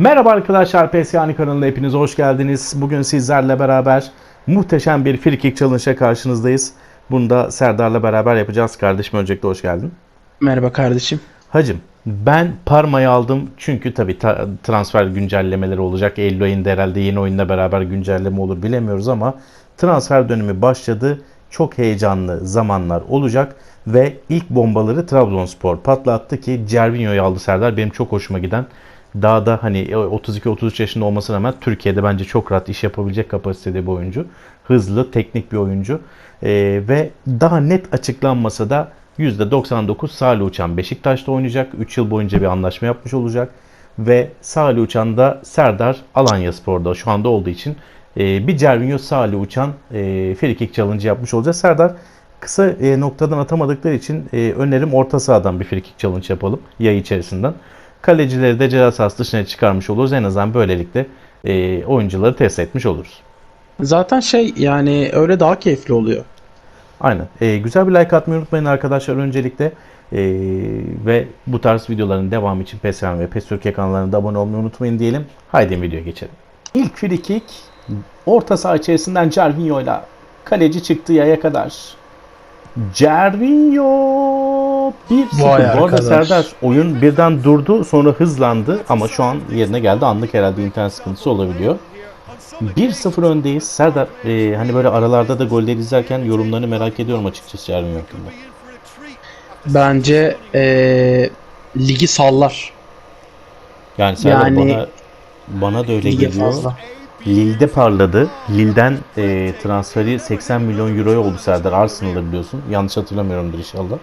Merhaba arkadaşlar PSYANI kanalına hepiniz hoş geldiniz. Bugün sizlerle beraber muhteşem bir free kick challenge'a karşınızdayız. Bunu da Serdar'la beraber yapacağız. Kardeşim öncelikle hoş geldin. Merhaba kardeşim. Hacım ben Parma'yı aldım çünkü tabii ta- transfer güncellemeleri olacak. Eylül ayında herhalde yeni oyunla beraber güncelleme olur bilemiyoruz ama transfer dönemi başladı. Çok heyecanlı zamanlar olacak ve ilk bombaları Trabzonspor patlattı ki Cervinho'yu aldı Serdar. Benim çok hoşuma giden daha da hani 32-33 yaşında olmasına rağmen Türkiye'de bence çok rahat iş yapabilecek kapasitede bir oyuncu. Hızlı, teknik bir oyuncu. Ee, ve daha net açıklanmasa da %99 Salih Uçan Beşiktaş'ta oynayacak. 3 yıl boyunca bir anlaşma yapmış olacak. Ve Salih Uçan da Serdar Alanya Spor'da şu anda olduğu için e, bir Cervinho Salih Uçan e, free kick challenge yapmış olacağız. Serdar kısa e, noktadan atamadıkları için e, önerim orta sahadan bir free kick challenge yapalım yay içerisinden. Kalecileri de ceza sahası dışına çıkarmış oluruz. En azından böylelikle e, oyuncuları test etmiş oluruz. Zaten şey yani öyle daha keyifli oluyor. Aynen. E, güzel bir like atmayı unutmayın arkadaşlar öncelikle. E, ve bu tarz videoların devamı için PSN ve PES Türkiye kanallarına da abone olmayı unutmayın diyelim. Haydi videoya geçelim. İlk free kick orta saha içerisinden Cervinho ile kaleci çıktı yaya kadar. Cervinho 1-0. Vay Bu arada. Serdar oyun birden durdu sonra hızlandı ama şu an yerine geldi. Anlık herhalde internet sıkıntısı olabiliyor. 1-0 öndeyiz. Serdar e, hani böyle aralarda da golleri izlerken yorumlarını merak ediyorum açıkçası Cervinho hakkında. Bence eee, ligi sallar. Yani Serdar Yani- bana bana da öyle geliyor. fazla. Lille'de parladı. Lille'den e, transferi 80 milyon euroya oldu Serdar. Arsenal'da biliyorsun. Yanlış hatırlamıyorumdur inşallah.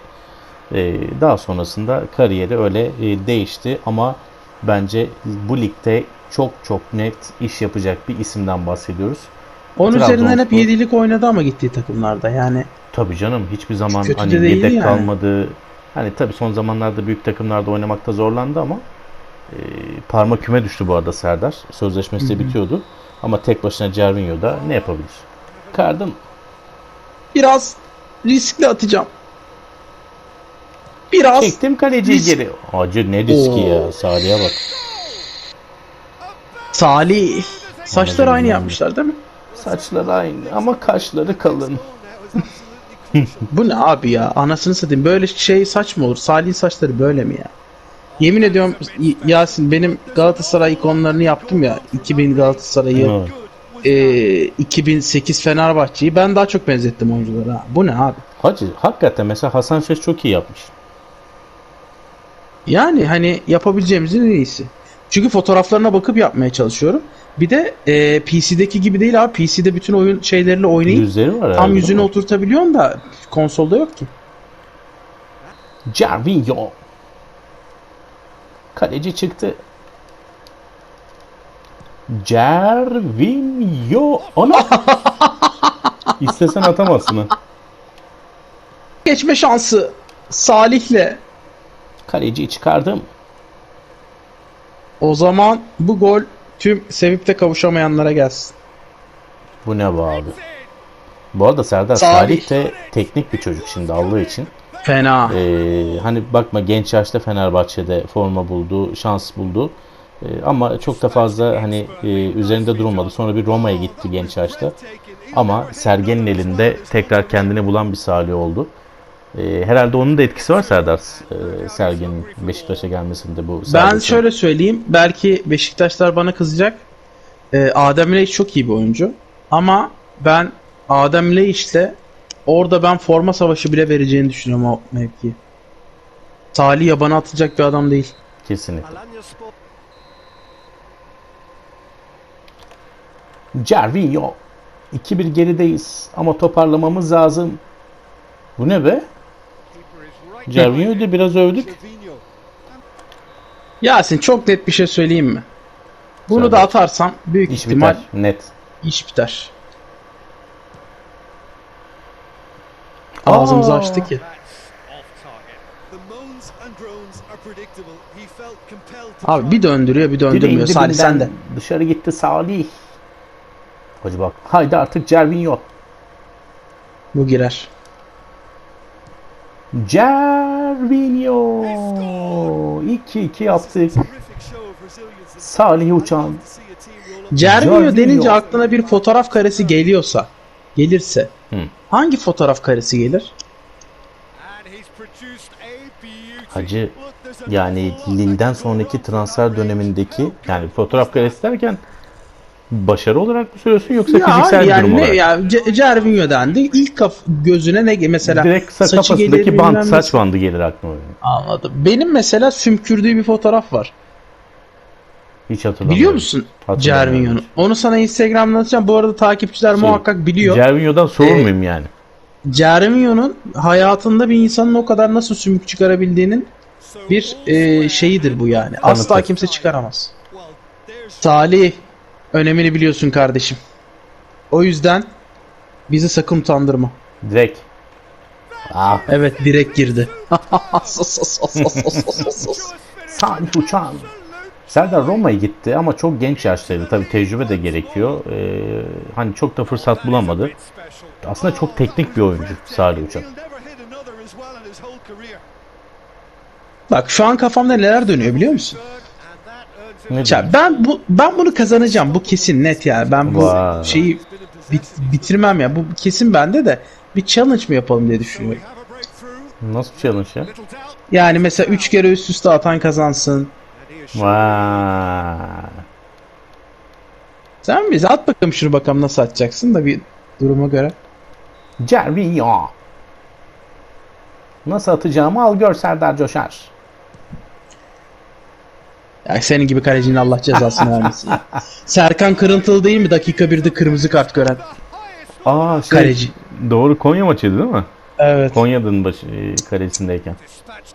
E, daha sonrasında kariyeri öyle e, değişti ama bence bu ligde çok çok net iş yapacak bir isimden bahsediyoruz. Onun Trabzonspor. üzerinden hep yedilik oynadı ama gittiği takımlarda yani. Tabii canım hiçbir zaman Kötü hani yedek yani. kalmadı. Hani tabii son zamanlarda büyük takımlarda oynamakta zorlandı ama e, parma küme düştü bu arada Serdar. Sözleşmesi de bitiyordu. Ama tek başına Cervinho da ne yapabilir? Kardım Biraz riskli atacağım. Biraz çektim kaleciyi risk- geri. Acı ne riski Oo. ya Salih'e bak. Salih. Saçları Anladım, aynı yapmışlar değil mi? Saçları aynı ama kaşları kalın. Bu ne abi ya? Anasını satayım. Böyle şey saç mı olur? Salih'in saçları böyle mi ya? Yemin ediyorum Y- Yasin benim Galatasaray ikonlarını yaptım ya. 2000 Galatasaray'ı, Evet. e, 2008 Fenerbahçe'yi ben daha çok benzettim oyunculara. Bu ne abi? Hacı hakikaten mesela Hasan Şaş çok iyi yapmış. Yani hani yapabileceğimizin en iyisi. Çünkü fotoğraflarına bakıp yapmaya çalışıyorum. Bir de e, PC'deki gibi değil abi. PC'de bütün oyun şeyleriyle oynayıp Yüzleri var herhalde. tam değil yüzünü mi? oturtabiliyorsun da konsolda yok ki. Cervinho. Kaleci çıktı. Cervinho. Ana. İstesen atamazsın ha. Geçme şansı Salih'le. Kaleciyi çıkardım. O zaman bu gol tüm sevip de kavuşamayanlara gelsin. Bu ne be abi? Bu arada Serdar Salih. Salih de teknik bir çocuk şimdi Allah için. Fena. Ee, hani bakma genç yaşta Fenerbahçe'de forma buldu, şans buldu. Ee, ama çok da fazla hani e, üzerinde durulmadı. Sonra bir Roma'ya gitti genç yaşta. Ama Sergen'in elinde tekrar kendini bulan bir Salih oldu. Ee, herhalde onun da etkisi var Serdar e, Sergen'in Beşiktaş'a gelmesinde bu. ben serbest- şöyle söyleyeyim. Belki Beşiktaşlar bana kızacak. Ee, Adem Leiş çok iyi bir oyuncu. Ama ben Adem Leiş'le orada ben forma savaşı bile vereceğini düşünüyorum o mevkiye. Salih yabana atacak bir adam değil. Kesinlikle. Cervinho. 2-1 gerideyiz ama toparlamamız lazım. Bu ne be? Cervinho'yu da biraz övdük. Yasin çok net bir şey söyleyeyim mi? Bunu Söyle. da atarsam büyük İş ihtimal biter. Net. iş biter. Ağzımızı açtı ki. Abi bir döndürüyor bir Biri döndürmüyor. indi Salih sen de. Dışarı gitti Salih. Hacı bak. Haydi artık Cervinho. Bu girer. Cervinho. 2-2 yaptık. Salih Uçan. Cervinho. denince aklına bir fotoğraf karesi geliyorsa, gelirse Hı. hangi fotoğraf karesi gelir? Hacı yani Lille'den sonraki transfer dönemindeki yani fotoğraf karesi derken başarı olarak mı söylüyorsun yoksa fiziksel bir yani durum ne olarak? ya Ce- Cervinho dendi. İlk kaf gözüne ne mesela Direkt sa- saçı kafasındaki band, saç bandı gelir aklıma. benim. Anladım. Benim mesela sümkürdüğü bir fotoğraf var. Hiç hatırlamıyorum. Biliyor musun. Cervinho'nu? Onu sana Instagram'dan atacağım. Bu arada takipçiler Şey, muhakkak biliyor. Cervinho'dan sorur Ee, muyum yani? Cervinho'nun hayatında bir insanın o kadar nasıl sümük çıkarabildiğinin bir e, şeyidir bu yani. Asla kimse çıkaramaz. Salih önemini biliyorsun kardeşim. O yüzden bizi sakın utandırma. Direkt. Ah, Evet direkt girdi. Salih Uçan. Serdar Roma'ya gitti ama çok genç yaştaydı. Tabii tecrübe de gerekiyor. Ee, hani çok da fırsat bulamadı. Aslında çok teknik bir oyuncu Salih Uçan. Bak şu an kafamda neler dönüyor biliyor musun? Ne Ya ben bu ben bunu kazanacağım. Bu kesin net yani. Ben bu Vay. şeyi bit- bitirmem ya. Bu kesin bende de bir challenge mı yapalım diye düşünüyorum. Nasıl bir challenge ya? Yani mesela 3 kere üst üste atan kazansın. Vay. Sen bize at bakalım şunu bakalım nasıl atacaksın da bir duruma göre. Cervinho. Nasıl atacağımı al gör Serdar Coşar. Ya senin gibi kalecinin Allah cezasını vermesin. ya. Serkan Kırıntılı değil mi dakika 1'de kırmızı kart gören Aa şey, kaleci? Doğru Konya maçıydı değil mi? Evet. Konya'nın baş, e, kalesindeyken.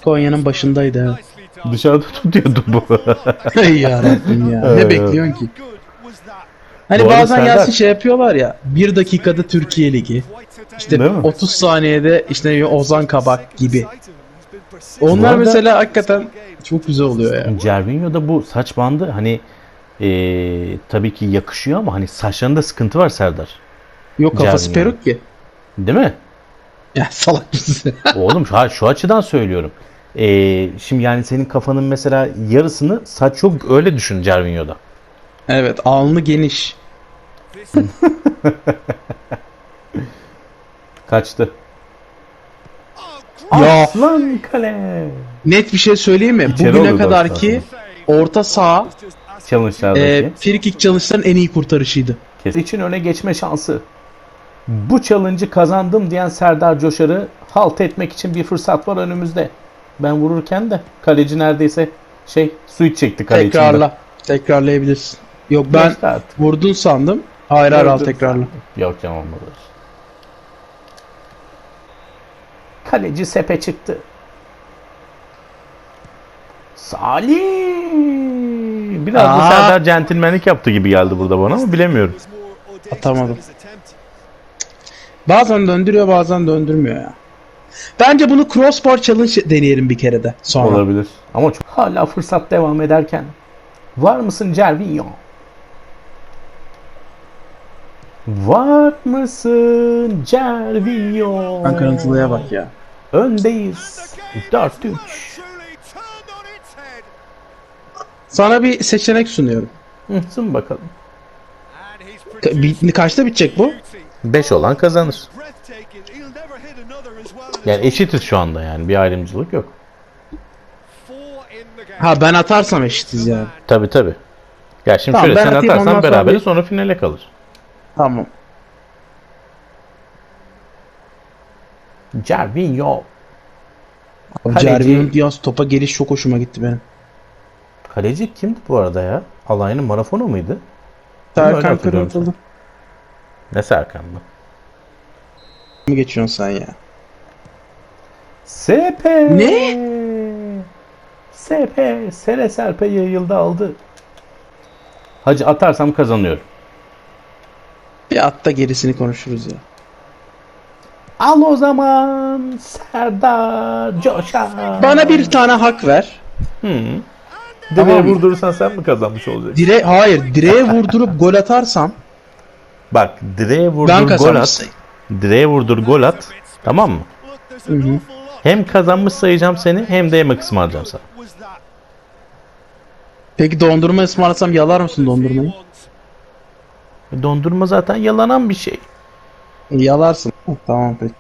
Konya'nın başındaydı evet. Dışarıda tutuyordu bu. Ey yarabbim ya. Evet. Ne bekliyorsun ki? Hani Doğru, bazen Serdar. Yasin şey yapıyorlar ya. Bir dakikada Türkiye Ligi. İşte Değil mi? 30 saniyede işte Ozan Kabak gibi. Onlar arada- mesela hakikaten çok güzel oluyor ya. Cervinho'da bu saç bandı hani e, tabii ki yakışıyor ama hani saçlarında sıkıntı var Serdar. Yok kafası Cervinho. peruk ki. Değil mi? Ya salak mısın? Oğlum şu, şu açıdan söylüyorum. E, şimdi yani senin kafanın mesela yarısını saç yok öyle düşün Cervinho'da. evet alnı geniş. Kaçtı. Ya Aslan kale. net bir şey söyleyeyim mi? İçeri Bugüne kadar ki orta saha Challenge'lardaki. e, free kick challenge'ların en iyi kurtarışıydı. Kesin için öne geçme şansı. Bu challenge'ı kazandım diyen Serdar Coşar'ı halt etmek için bir fırsat var önümüzde. Ben vururken de kaleci neredeyse şey su içecekti kale içinde. Tekrarla. Tekrarlayabilirsin. Yok ben vurdun sandım. Hayır hayır al tekrarla. Yok canım olmadı. Kaleci sepe çıktı. Salih. Biraz da Aa. Serdar centilmenlik yaptı gibi geldi burada bana ama bilemiyorum. Atamadım. Bazen döndürüyor bazen döndürmüyor ya. Bence bunu crossbar challenge deneyelim bir kere de sonra. Olabilir. Ama çok hala fırsat devam ederken. Var mısın Cervinho? Var mısın Cervinho? Ben kırıntılıya bak ya. Öndeyiz. 4-3. Sana bir seçenek sunuyorum. Hı, Sun bakalım. Ka- bi- kaçta bitecek bu? 5 olan kazanır. Yani eşitiz şu anda yani bir ayrımcılık yok. Ha ben atarsam eşitiz yani. Tabi tabi. Ya şimdi Tamam, şöyle sen atarsan bir- sonra finale kalır. Tamam. Cervinho. Cervinho'nun yalnız topa geliş çok hoşuma gitti benim. Kaleci kimdi bu arada ya? Alayının Marafonu muydu? Serkan Kırıntılı. Ne Serkan mı? mı geçiyorsun sen ya? SP. Ne? SP. Sere serpe yayıldı aldı. Hacı atarsam kazanıyorum. Bir at da gerisini konuşuruz ya. Al o zaman Serdar Coşar. Bana bir tane hak ver. Hı. Direğe Tamam. vurdurursan sen mi kazanmış olacaksın? Dire hayır direğe vurdurup gol atarsam Bak direğe vurdur ben gol at. Direğe vurdur gol at. Tamam mı? Hı hı. Hem kazanmış sayacağım seni hem de yemek ısmarlayacağım sana. Peki dondurma ısmarlasam yalar mısın dondurmayı? Dondurma zaten yalanan bir şey. Yalarsın. Tamam peki.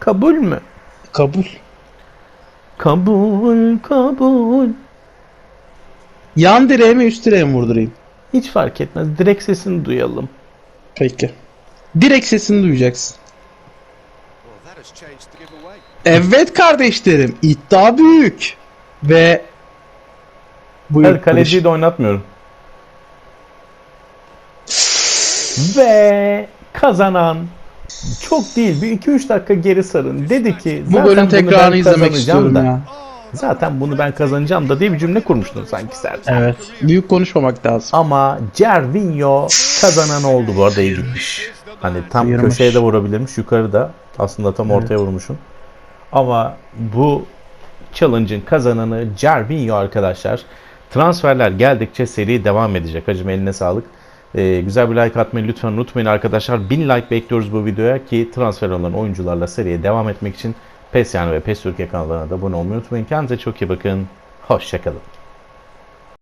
Kabul mü? Kabul. Kabul, kabul. Yan direğe mi üst direğe mi vurdurayım? Hiç fark etmez. Direkt sesini duyalım. Peki. Direkt sesini duyacaksın. Evet kardeşlerim iddia büyük. Ve Buyur, Her kaleciyi de oynatmıyorum. Ve kazanan çok değil bir 2-3 dakika geri sarın. Dedi ki bu zaten bölüm bunu tekrarını ben izlemek kazanacağım istiyorum da. ya. Zaten bunu ben kazanacağım da diye bir cümle kurmuştun sanki Serdar. Evet. Büyük konuşmamak lazım. Ama Cervinho kazanan oldu bu arada iyi gitmiş. Hani tam Sıyırmış. köşeye de vurabilirmiş yukarıda. Aslında tam ortaya vurmuşum. Ama bu challenge'ın kazananı Cervinho arkadaşlar. Transferler geldikçe seri devam edecek. Hacım eline sağlık. Ee, güzel bir like atmayı lütfen unutmayın arkadaşlar. 1000 like bekliyoruz bu videoya ki transfer olan oyuncularla seriye devam etmek için PES yani ve PES Türkiye kanallarına da abone olmayı unutmayın. Kendinize çok iyi bakın. Hoşçakalın.